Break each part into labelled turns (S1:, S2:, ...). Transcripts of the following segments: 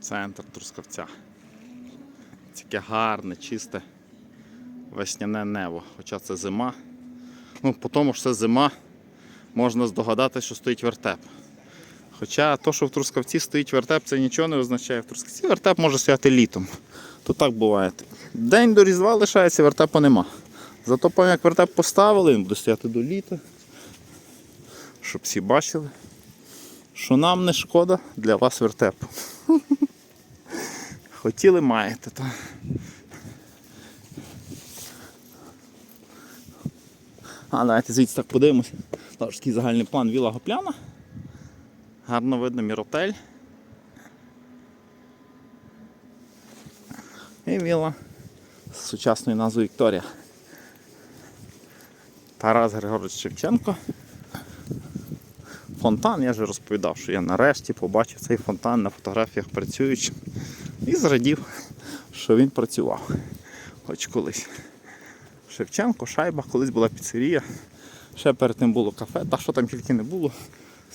S1: Центр Трускавця. Таке гарне, чисте весняне небо. Хоча це зима. Ну, по тому що це зима, можна здогадати, що стоїть вертеп. Хоча то, що в Трускавці стоїть вертеп, це нічого не означає. В Трускавці вертеп може стояти літом. То так буває. День до Різдва лишається, вертепу нема. Зато пам'ятаю, як вертеп поставили, він буде стояти до літа. Щоб всі бачили, що нам не шкода для вас вертепу. Хотіли, маєте. То. А, давайте звідси так подивимося. Тож такий загальний план Віла Гопляна. Гарно видно міротель. І віла з сучасною назвою Вікторія. Тарас Григорович Шевченко. Фонтан, я вже розповідав, що я нарешті побачив цей фонтан на фотографіях працюючим і зрадів, що він працював. Хоч колись. Шевченко, шайба, колись була піцерія. Ще перед тим було кафе, та що там тільки не було.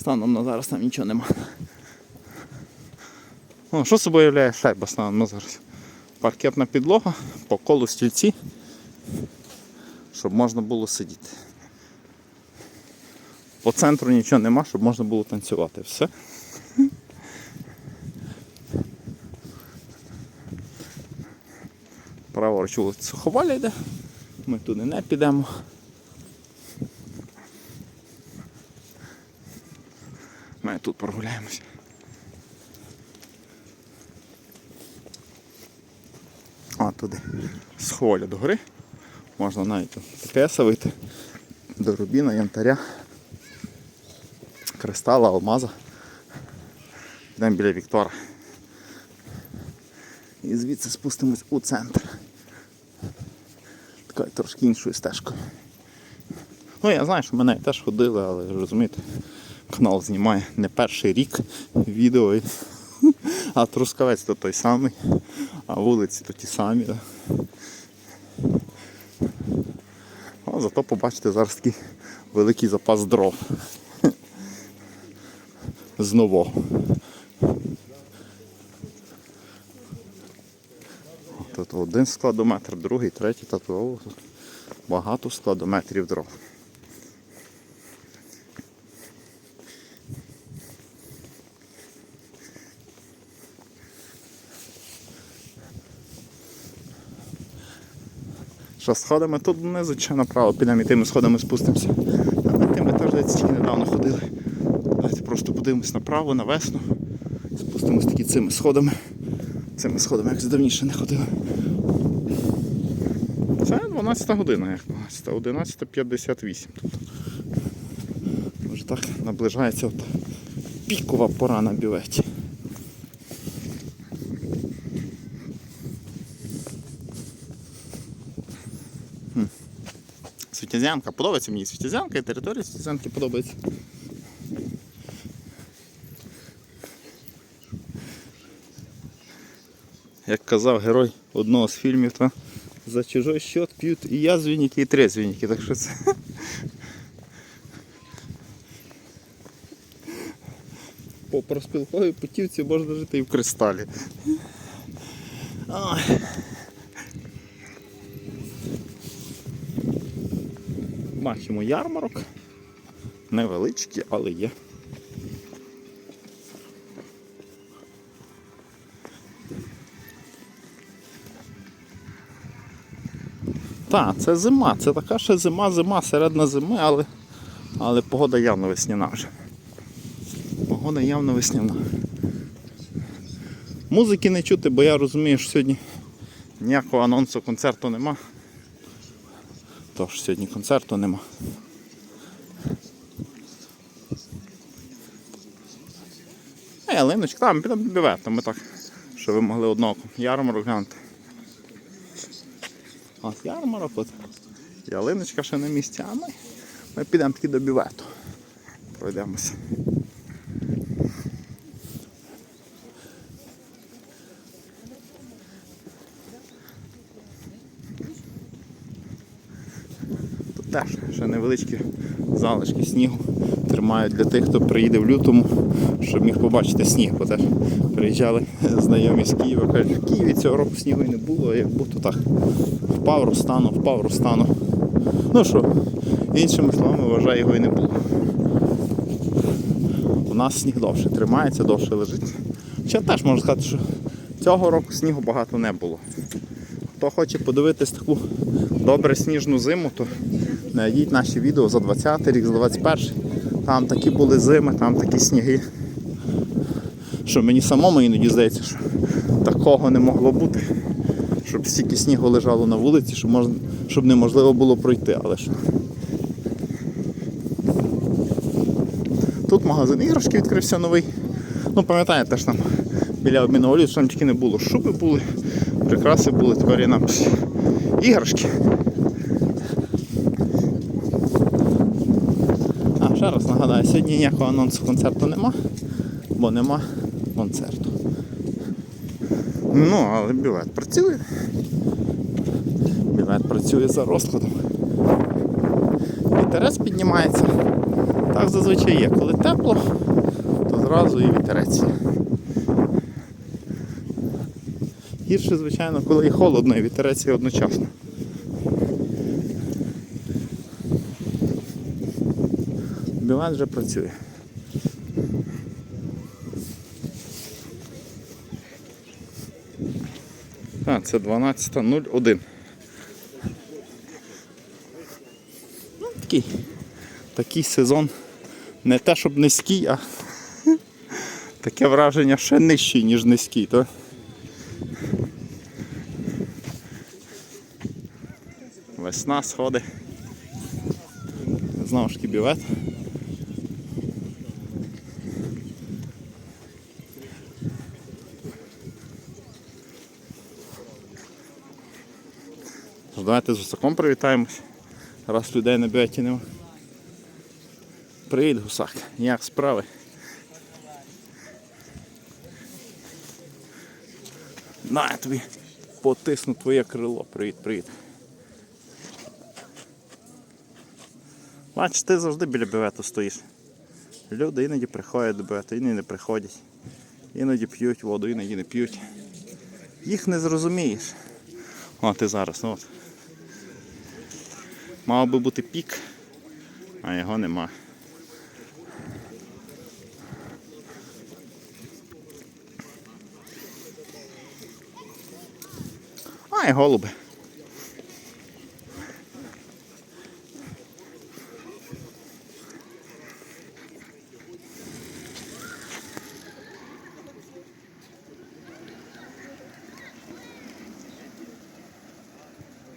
S1: Станом на зараз там нічого нема. О, що собою являє шайба станом на зараз? Паркетна підлога, по колу стільці, щоб можна було сидіти. По центру нічого нема, щоб можна було танцювати. Все. Праворуч вулиця Суховаля йде. Ми туди не підемо. Ми тут прогуляємося. А туди з хволя до гори. Можна навіть ТКС вийти до рубіна, янтаря, кристала, алмаза. Йдемо біля Віктора. І звідси спустимось у центр. Такою трошки іншою стежкою. Ну, я знаю, що мене теж ходили, але розумієте, канал знімає не перший рік відео. А трускавець то той самий, а вулиці то ті самі. А зато побачите зараз такий великий запас дров. З Тут один складометр, другий, третій, та то о, багато складометрів дров. Що сходами тут донизу чи направо підемо і тими сходами спустимося. А ми тими теж здається, тільки недавно ходили. Давайте просто подивимось направо, на весну. Спустимось такі цими сходами. Цими сходами, як давніше не ходили. Це 12 година, як 12, 11.58 тут. Може так наближається от пікова пора на бюветі. Світязянка. Подобається мені світязянка і територія світязянки подобається. Як казав герой одного з фільмів, то за чужой счет п'ють і язвенники, і трезвенники. Так що це. По проспілковій путівці можна жити і в кристалі. Бачимо ярмарок. Невеличкі, але є. Так, це зима, це така ще зима, зима, середина зими, але, але погода явно весняна вже. Погода явно весняна. Музики не чути, бо я розумію, що сьогодні ніякого анонсу концерту нема. Тож сьогодні концерту нема. А ялиночка, там підемо бівето, ми так, щоб ви могли одного ярмарок глянути. От ярмарок, от ялиночка ще на місці, а ми, ми підемо таки до бювету. Пройдемося. Тут теж ще невеличкі залишки снігу. Тримають для тих, хто приїде в лютому, щоб міг побачити сніг. Бо теж приїжджали знайомі з Києва, кажуть, в Києві цього року снігу і не було, а як будто так впав, розтану, впав, розтану. Ну що, іншими словами, вважаю, його і не було. У нас сніг довше тримається, довше лежить. Ще теж можу сказати, що цього року снігу багато не було. Хто хоче подивитись таку добре сніжну зиму, то знайдіть наші відео за 20 рік, за 21 Там такі були зими, там такі сніги. Що мені самому іноді здається, що такого не могло бути. Щоб стільки снігу лежало на вулиці, щоб, можна, щоб неможливо було пройти. Але ж Тут магазин іграшки відкрився новий. Ну, пам'ятаєте, ж там біля обмінного лісу там тільки не було. Шуби були, прикраси були, тепер є нам іграшки. А, ще раз нагадаю, сьогодні ніякого анонсу концерту нема, бо нема концерту. Ну, але білет працює. Білет працює за розкладом. Вітерець піднімається. Так зазвичай є. Коли тепло, то зразу і вітерець. Гірше, звичайно, коли і холодно, і вітерець є одночасно. Білет вже працює. А, це 12.01. Ну, такий, такий сезон не те, щоб низький, а таке враження ще нижчий, ніж низький. То? Весна, сходи. Знову ж таки бівет. Давайте з гусаком привітаємось. Раз людей на бюветі нема. Привіт, гусак. Як справи? На, я тобі потисну твоє крило. Привіт, привіт. Бачиш, ти завжди біля бювету стоїш. Люди іноді приходять до бювету, іноді не приходять. Іноді п'ють воду, іноді не п'ють. Їх не зрозумієш. О, ти зараз, ну от. Мав би бути пік, а його нема. А і голуби.